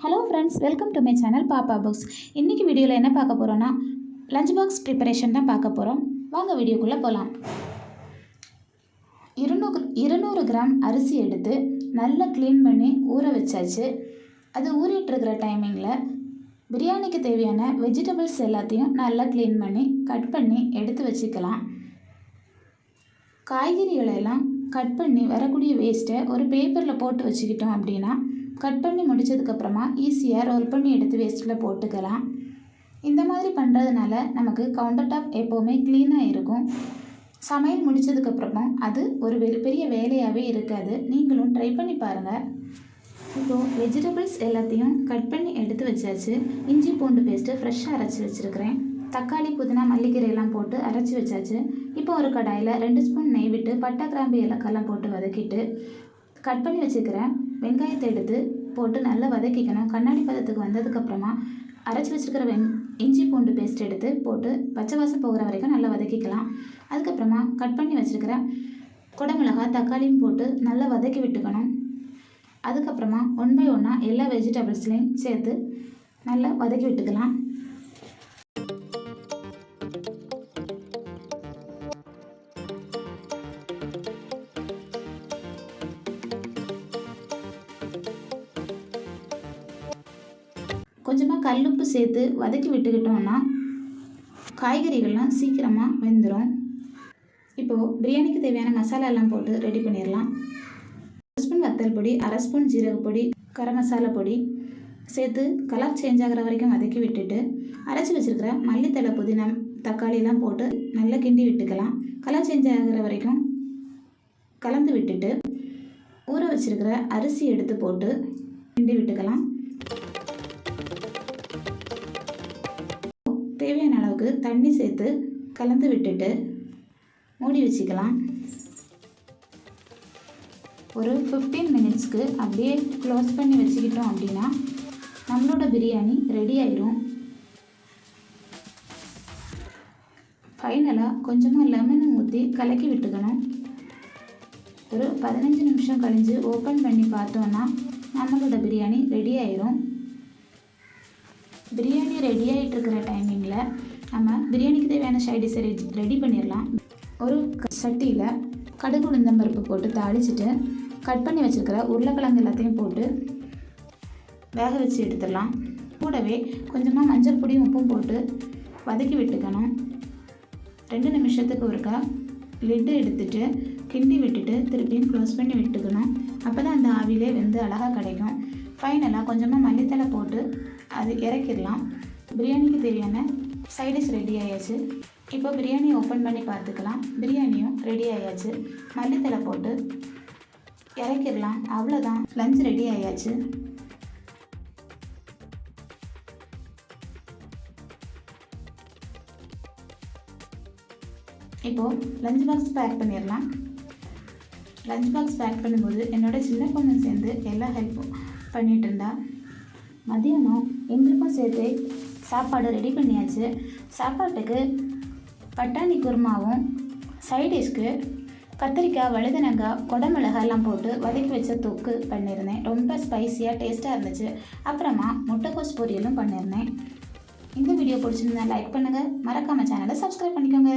Hello friends welcome to my channel Pappa books இன்றைக்கி வீடியோவில் என்ன பார்க்க போகிறோன்னா லஞ்ச் பாக்ஸ் ப்ரிப்பரேஷன் தான் பார்க்க போகிறோம் வாங்க வீடியோக்குள்ளே போகலாம் இருநூறு இருநூறு கிராம் அரிசி எடுத்து நல்லா க்ளீன் பண்ணி ஊற வச்சாச்சு. அது ஊறிட்டுருக்கிற டைமிங்கில் பிரியாணிக்கு தேவையான வெஜிடபிள்ஸ் எல்லாத்தையும் நல்லா க்ளீன் பண்ணி கட் பண்ணி எடுத்து வச்சுக்கலாம். காய்கறிகளை எல்லாம் கட் பண்ணி வரக்கூடிய வேஸ்ட்டை ஒரு பேப்பரில் போட்டு வச்சுக்கிட்டோம் அப்படின்னா கட் பண்ணி முடிச்சதுக்கப்புறமா ஈஸியாக ரோல் பண்ணி எடுத்து வேஸ்ட்டில் போட்டுக்கலாம். இந்த மாதிரி பண்ணுறதுனால நமக்கு கவுண்டர் டாப் எப்போவுமே க்ளீனாக இருக்கும். சமையல் முடித்ததுக்கப்புறமும் அது ஒரு வெ பெரிய வேலையாகவே இருக்காது. நீங்களும் ட்ரை பண்ணி பாருங்கள் இப்போது வெஜிடபிள்ஸ் எல்லாத்தையும் கட் பண்ணி எடுத்து வச்சாச்சு. இஞ்சி பூண்டு பேஸ்ட்டு ஃப்ரெஷ்ஷாக அரைச்சி வச்சுருக்கிறேன். தக்காளி புதினா மல்லிக்கீரையெல்லாம் போட்டு அரைச்சி வச்சாச்சு. இப்போ ஒரு கடாயில் ரெண்டு ஸ்பூன் நெய் விட்டு பட்டை கிராம்பு ஏலக்காய்லாம் போட்டு வதக்கிட்டு கட் பண்ணி வச்சுக்கிறேன். வெங்காயத்தை எடுத்து போட்டு நல்லா வதக்கிக்கணும். கண்ணாடி பதத்துக்கு வந்ததுக்கப்புறமா அரைச்சி வச்சுருக்கிற வெங் இஞ்சி பூண்டு பேஸ்ட் எடுத்து போட்டு பச்சை வாசம் போகிற வரைக்கும் நல்லா வதக்கிக்கலாம். அதுக்கப்புறமா கட் பண்ணி வச்சுருக்கிற குடமிளகாய் தக்காளியும் போட்டு நல்லா வதக்கி விட்டுக்கணும். அதுக்கப்புறமா ஒன் பை ஒன்னாக எல்லா வெஜிடபிள்ஸ்லையும் சேர்த்து நல்லா வதக்கி விட்டுக்கலாம். கொஞ்சமாக கல்லுப்பு சேர்த்து வதக்கி விட்டுக்கிட்டோம்னா காய்கறிகள்லாம் சீக்கிரமாக வெந்துடும் இப்போது பிரியாணிக்கு தேவையான மசாலா எல்லாம் போட்டு ரெடி பண்ணிடலாம். ஒரு ஸ்பூன் வத்தல் பொடி அரை ஸ்பூன் ஜீரக பொடி கரம் மசாலா பொடி சேர்த்து கலர் சேஞ்ச் ஆகிற வரைக்கும் வதக்கி விட்டுட்டு அரைச்சி வச்சுருக்கிற மல்லித்தலை புதினா தக்காளியெல்லாம் போட்டு நல்லா கிண்டி விட்டுக்கலாம். கலர் சேஞ்ச் ஆகிற வரைக்கும் கலந்து விட்டுட்டு ஊற வச்சுருக்கிற அரிசி எடுத்து போட்டு கிண்டி விட்டுக்கலாம். அளவுக்கு தண்ணி சேர்த்து கலந்து விட்டுட்டு மூடி வச்சுக்கலாம். ஒரு ஃபிஃப்டீன் மினிட்ஸ்க்கு அப்படியே க்ளோஸ் பண்ணி வச்சுக்கிட்டோம் அப்படின்னா நம்மளோட பிரியாணி ரெடி ஆயிரும். ஃபைனலாக கொஞ்சமாக லெமன் ஊற்றி கலக்கி விட்டுக்கணும். ஒரு பதினஞ்சு நிமிஷம் கழிஞ்சு ஓப்பன் பண்ணி பார்த்தோன்னா நம்மளோட பிரியாணி ரெடி ஆயிரும். பிரியாணி ரெடி ஆகிட்டு இருக்கிற டைமிங்கில் நம்ம பிரியாணிக்கு தேவையான சைடிஸை ரெடி பண்ணிடலாம். ஒரு சட்டியில் கடுகு உளுந்தம்பருப்பு போட்டு தாளிச்சிட்டு கட் பண்ணி வச்சுருக்கிற உருளைக்கிழங்கு எல்லாத்தையும் போட்டு வேக வச்சு எடுத்துடலாம். கூடவே கொஞ்சமாக மஞ்சள் பொடியும் உப்பும் போட்டு வதக்கி விட்டுக்கணும். ரெண்டு நிமிஷத்துக்கு ஒருக்கா லிட்டு எடுத்துட்டு கிண்டி விட்டுட்டு திருப்பியும் க்ளோஸ் பண்ணி விட்டுக்கணும். அப்போ தான் அந்த ஆவிலே வெந்து அழகாக கிடைக்கும். ஃபைனலாக கொஞ்சமாக மல்லித்தலை போட்டு அது இறக்கிடலாம். பிரியாணிக்கு தேவையான சைடிஷ் ரெடி ஆயாச்சு. இப்போ பிரியாணி ஓப்பன் பண்ணி பார்த்துக்கலாம். பிரியாணியும் ரெடி ஆயாச்சு. மல்லித்தலை போட்டு இறக்கிடலாம். அவ்வளோதான் லஞ்ச் ரெடி ஆயாச்சு. இப்போது லஞ்ச் பாக்ஸ் பேக் பண்ணிடலாம். லஞ்ச் பாக்ஸ் பேக் பண்ணும்போது என்னோட சின்ன பொண்ணு சேர்ந்து எல்லா ஹெல்ப்பும் பண்ணிகிட்டு இருந்தா. மதியானம் எங்களுக்கும் சேர்த்து சாப்பாடு ரெடி பண்ணியாச்சு. சாப்பாட்டுக்கு பட்டாணி குருமாவும் சைடிஷ்க்கு கத்திரிக்காய் வழுதுனங்காய் கொடமிளகாய்லாம் போட்டு வதக்கி வச்ச தொக்கு பண்ணியிருந்தேன் ரொம்ப ஸ்பைசியாக டேஸ்ட்டாக இருந்துச்சு. அப்புறமா முட்டைக்கோஸ் பொரியலும் பண்ணியிருந்தேன் இந்த வீடியோ பிடிச்சிருந்தா லைக் பண்ணுங்கள் மறக்காமல் சேனலை சப்ஸ்கிரைப் பண்ணிக்கோங்க.